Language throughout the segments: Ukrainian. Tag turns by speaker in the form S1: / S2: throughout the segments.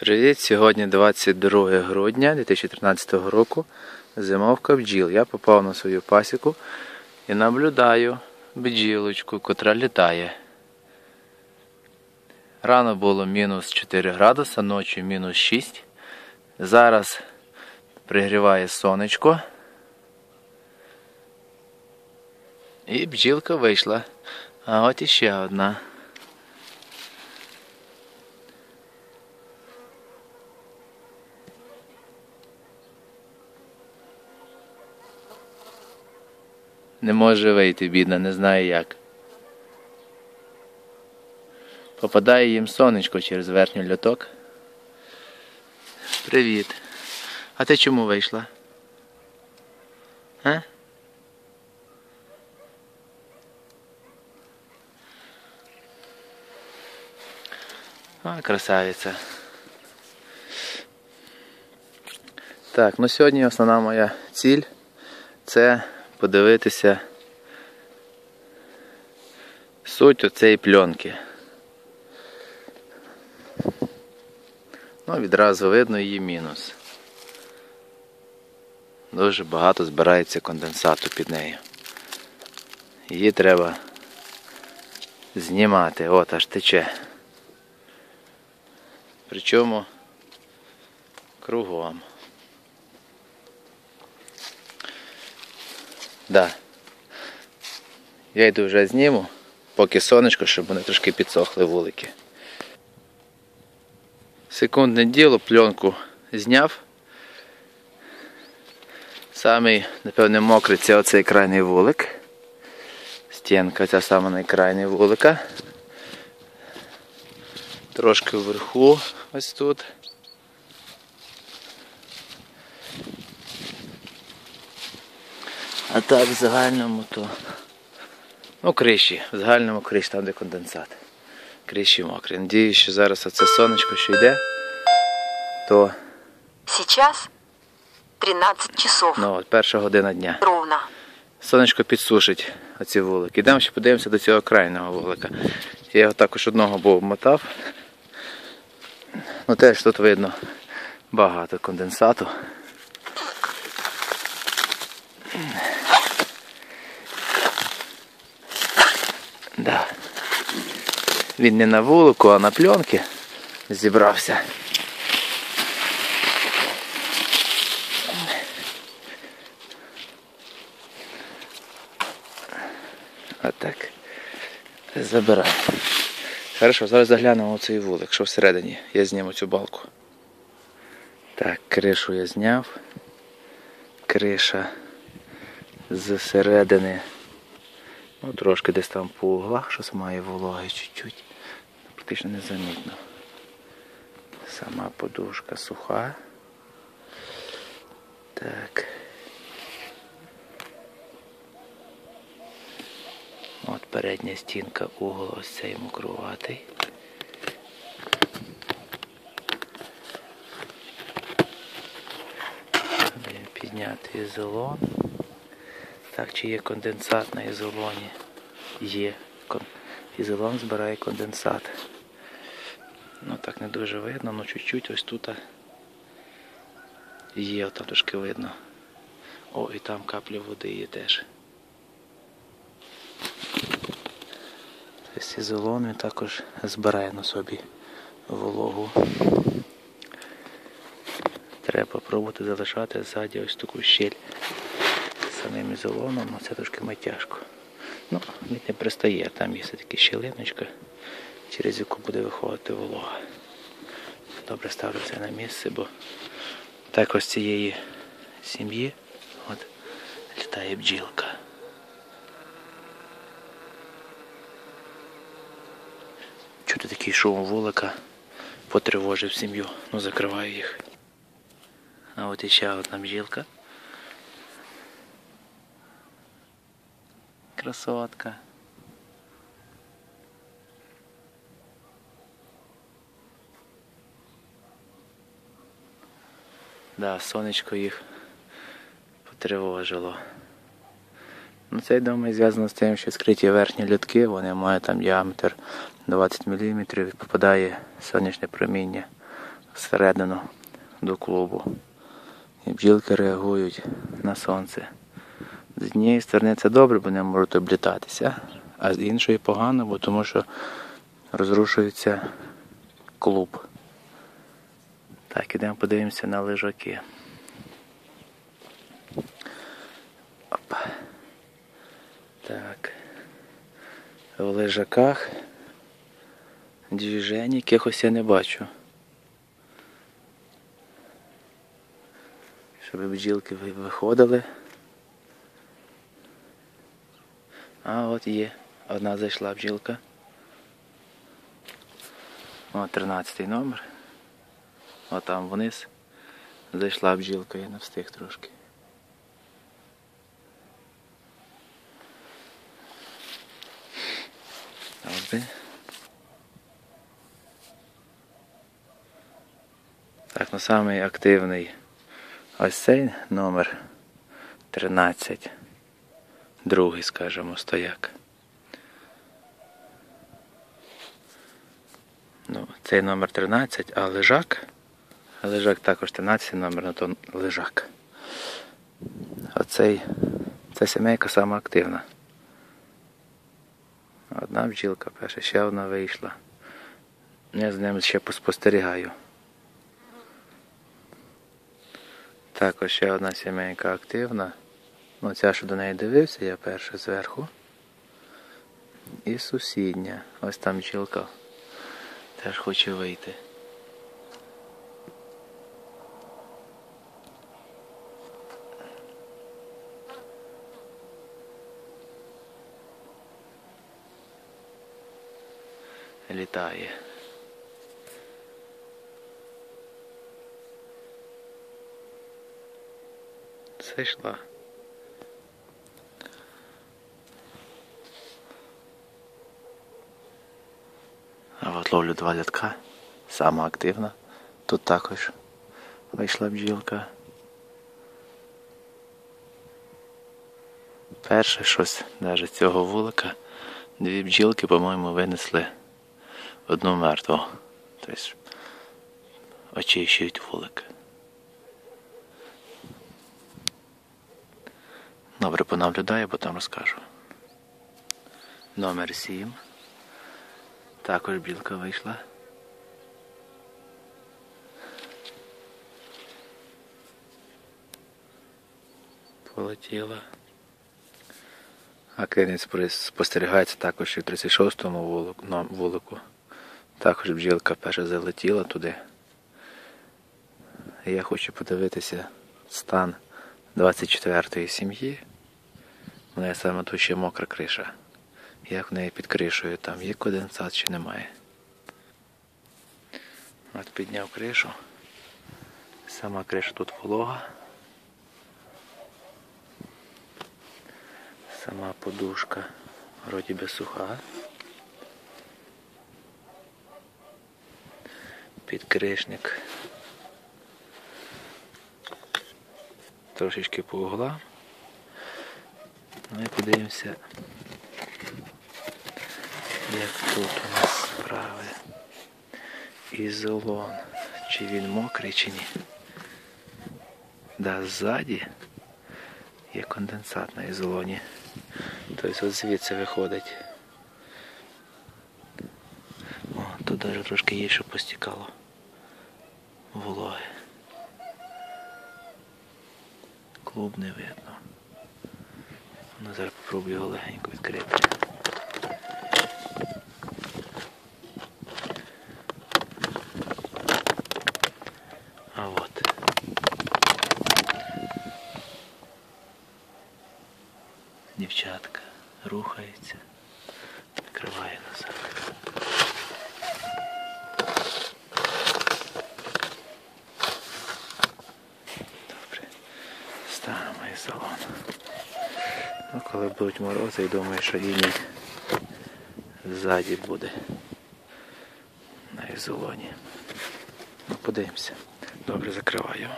S1: Привіт! Сьогодні 22 грудня 2013 року. Зимовка бджіл. Я попав на свою пасіку і наблюдаю бджілочку, котра літає. Рано було мінус 4 градуса, ночі мінус 6. Зараз пригріває сонечко. І бджілка вийшла. А от іще одна. Не може вийти, бідна, не знає як. Попадає їм сонечко через верхній льоток. Привіт. А ти чому вийшла? А? А, красавиця. Так, ну сьогодні основна моя ціль це подивитися суть оцеї пленки. Ну, відразу видно її мінус. Дуже багато збирається конденсату під нею. Її треба знімати, от аж тече. Причому кругом. Да. Я йду вже зніму, поки сонечко, щоб вони трошки підсохли вулики. Секундне діло, пленку зняв. Самий, напевне, мокрий це оцей крайній вулик. Стінка ця сама найкрайній вулика. Трошки вверху ось тут. А так в загальному то. Ну, криші. В загальному криш, там де конденсат. Криші мокрі. Надіюсь, що зараз оце сонечко що йде, то
S2: Сейчас 13 часов.
S1: ну, от, перша година дня.
S2: Ровно.
S1: Сонечко підсушить оці вулики. Йдемо ще подивимося до цього крайнього вулика. Я його також одного був обмотав. Ну теж тут видно багато конденсату. Да. Він не на вулику, а на пленки зібрався. Отак. Забирай. Хорошо, зараз заглянемо у цей вулик, що всередині. Я зніму цю балку. Так, кришу я зняв. Криша зсередини. Ну, трошки десь там по углах щось має вологи чуть-чуть. Практично незамітно. Сама подушка суха. Так. От передня стінка угол ось цей мокруватий. Підняти ізолон. Так, чи є конденсат на ізолоні? Є. Ізолон збирає конденсат. Ну так не дуже видно, ну чуть-чуть ось тут є, там трошки видно. О, і там капля води є теж. Тобто ізолон він також збирає на собі вологу. Треба попробувати залишати ззаді ось таку щель самим ізолоном, це трошки має тяжко. Ну, він не пристає, там є все-таки щелиночка, через яку буде виходити волога. Добре ставлю це на місце, бо так ось цієї сім'ї от літає бджілка. Чути такий шум вулика потривожив сім'ю, ну закриваю їх. А от іще одна бджілка. Красотка. Да, сонечко їх потривожило. Ну, це я думаю зв'язано з тим, що скриті верхні льотки, вони мають там діаметр 20 мм і попадає сонячне проміння всередину до клубу. І бджілки реагують на сонце. З однієї сторони це добре, бо не можуть облітатися, а з іншої погано, бо тому що розрушується клуб. Так, ідемо подивимося на лежаки. Опа. Так. В лежаках движень якихось я не бачу. Щоб бджілки виходили. А от є. Одна зайшла бджілка. О, 13 номер. О, там вниз. Зайшла бджілка, я не встиг трошки. Добре. Так, ну самий активний ось цей номер 13. Другий, скажімо, стояк. Ну, цей номер 13, а лежак. Лежак також 13 номер, ну то лежак. Оцей, ця сімейка сама активна. Одна бджілка перша, ще одна вийшла. Я з ним ще поспостерігаю. Також ще одна сімейка активна. Ну, ця, що до неї дивився, я перша зверху. І сусідня. Ось там бджілка теж хоче вийти. Літає. Зайшла. А от ловлю два лятка. Сама активна. Тут також вийшла бджілка. Перше щось навіть цього вулика. Дві бджілки, по-моєму, винесли одну мертву. Тобто очищують вулик. Добре, понаблюдаю, потім розкажу. Номер 7. Також білка вийшла. Полетіла. А кинець спостерігається також і в 36-му вулику. Також бджілка перша залетіла туди. Я хочу подивитися стан 24-ї сім'ї. У неї саме тут ще мокра криша. Як в неї під кришею там є конденсат чи немає. От підняв кришу. Сама криша тут волога. Сама подушка вроді би суха. Підкришник. Трошечки по углам. Ну і подивимося, як тут у нас справи. Ізолон. Чи він мокрий, чи ні. Да, ззаді є конденсат на ізолоні. Тобто от звідси виходить. О, тут навіть трошки є, що постікало вологи. Клуб не видно. Ну, зараз попробую його легенько відкрити. А от. Дівчатка рухається, накриває назад. Добре. Ставимо і салон. Ну, коли будуть морози, я думаю, що іній ззаді буде на ізолоні. Ну, подивимося. Добре, закриваю.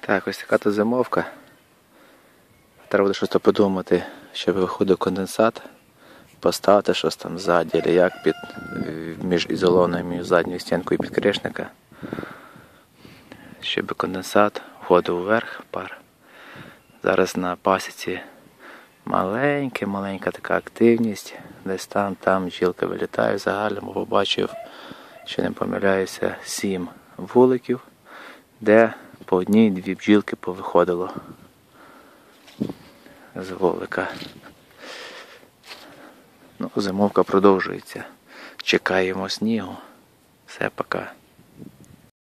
S1: Так, ось така то зимовка. Треба буде щось подумати, щоб виходив конденсат поставити щось там ззаді, або як під, між ізолоною і задньою стінкою підкришника, щоб конденсат входив вверх пар. Зараз на пасіці маленька, маленька така активність. Десь там, там бджілка вилітає загальному, побачив, що не помиляюся, сім вуликів, де по одній-дві бджілки повиходило з вовика. Ну, зимовка продовжується. Чекаємо снігу. Все, пока.